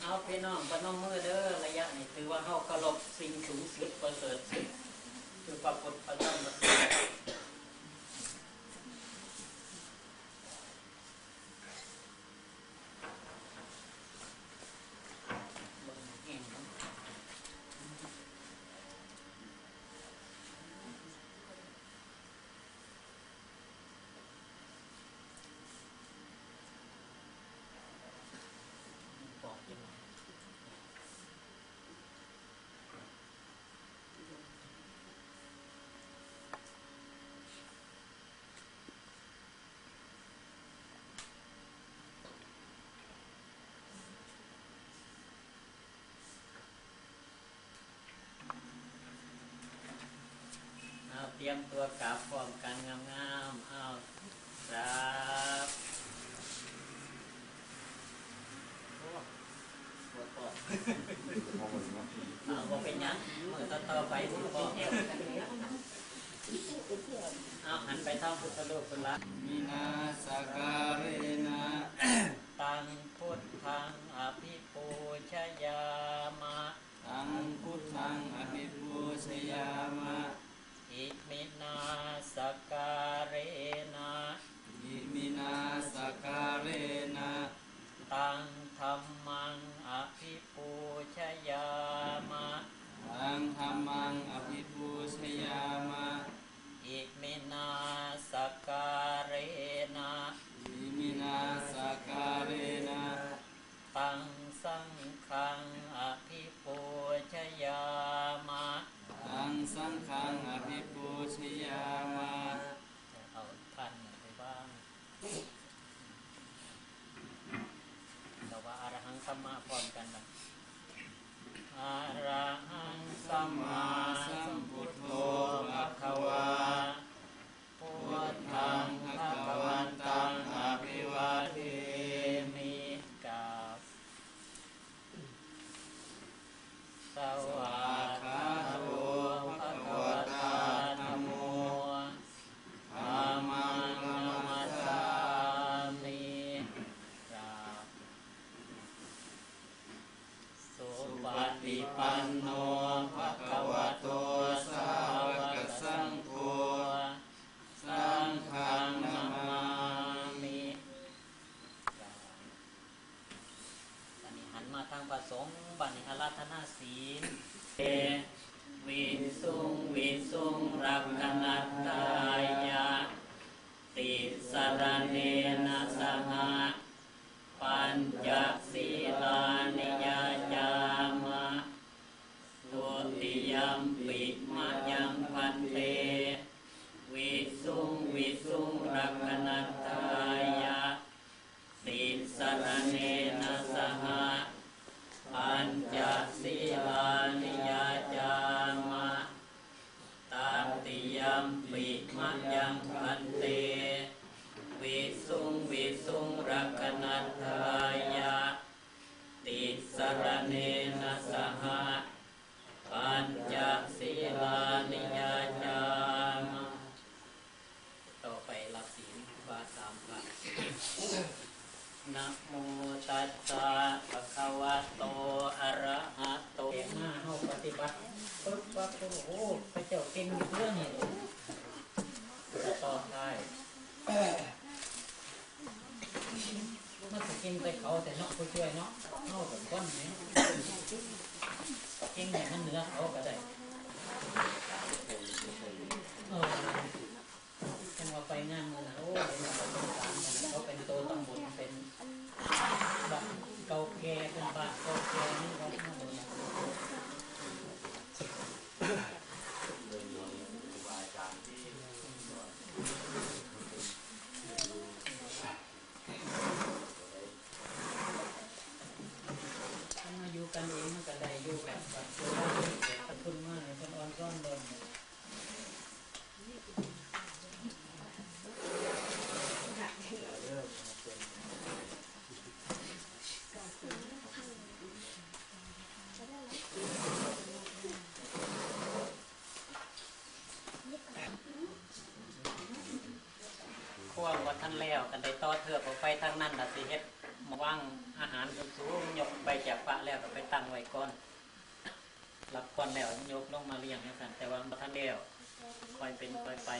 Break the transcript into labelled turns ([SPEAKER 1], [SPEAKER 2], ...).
[SPEAKER 1] เอาพี่น้องปนมมือเด้อระยะนี้ถือว่าเขากระลบสิ่งสูงสุดประเสริฐสุดคือปรากฏประจำรมพระสงฆ์เบิ่งแห้งเนาะบอกยังไง เอาเตรียมตัวกลับพร้อมกันงามๆเอาครับโอ้ปวดปอดเอาบอกเป็นหยังมือต่อต่อๆไปสิบอกเอาหันไปทางพุทธรูปคุณละ
[SPEAKER 2] มินาสการเรนะ
[SPEAKER 1] ตังพุทธังอภิปูชยา
[SPEAKER 2] ง
[SPEAKER 1] สังฆังอภิปูชยามะ
[SPEAKER 2] ตังสังฆังอภิปูชยามะ
[SPEAKER 1] เอาท่านไปบ้างแต่ว่าอรหังสัมมาพร้อมกันนะอรหังสัมมา ส มาทางประสงค์บัดนี้อาราธนาศีลเอวิสุงวิสุงรักขณัตตายะติสรเนนะสหะปัญจศีลานิยาจามะตุติยมปิมะยังพันเตวิสุงวิสุงรักขณัตตายะติสรเนนะสหะ วิมะยังพันเต วิสุงวิสุงรักขณัตถายะ ติสรเนนะสหะปัญจศีลานิยาจามต่อไปรับศีลบาสามพระนะโมตัสสะภะคะวะโตอะระหะโตเก่งมาเฮาปฏิบัติปึ๊บปั๊บโอ้โหพระเจ้าเก่งเรื่องนี้ต่อได้มันจะเก่งไปเขาแต่นอกผู้ช่วยเนาะนอกับก้อนนี้เก่งอย่างนั้นเหนือเขาก็ได้เออจังว่าไปงานมือนะโอ้ยเขาเป็นสามกันนะเขาเป็นโตตำบลเป็น บ้านเก่าแก่เป็นบ้านเก่าแก่นี่ครับข้างบนเนี่ยถ้ามาอยู่ กันเองมันก็ได้อยู่แบบแบบคุณมากเลยเป็นอ่อนซ่อนดนพวกว่าท่านแล้วกันได้ต่อเถือกออกไปทางนั้นน่ะสิเฮ็ดหมว่างอาหารสูง จากพระแล้วก็ไปตั้งไว้ก้อนรับก้อนแล้วยกลงมาเรียงนะสันแต่ว่าบ่ทันแล้วคอยเป็นคอยไป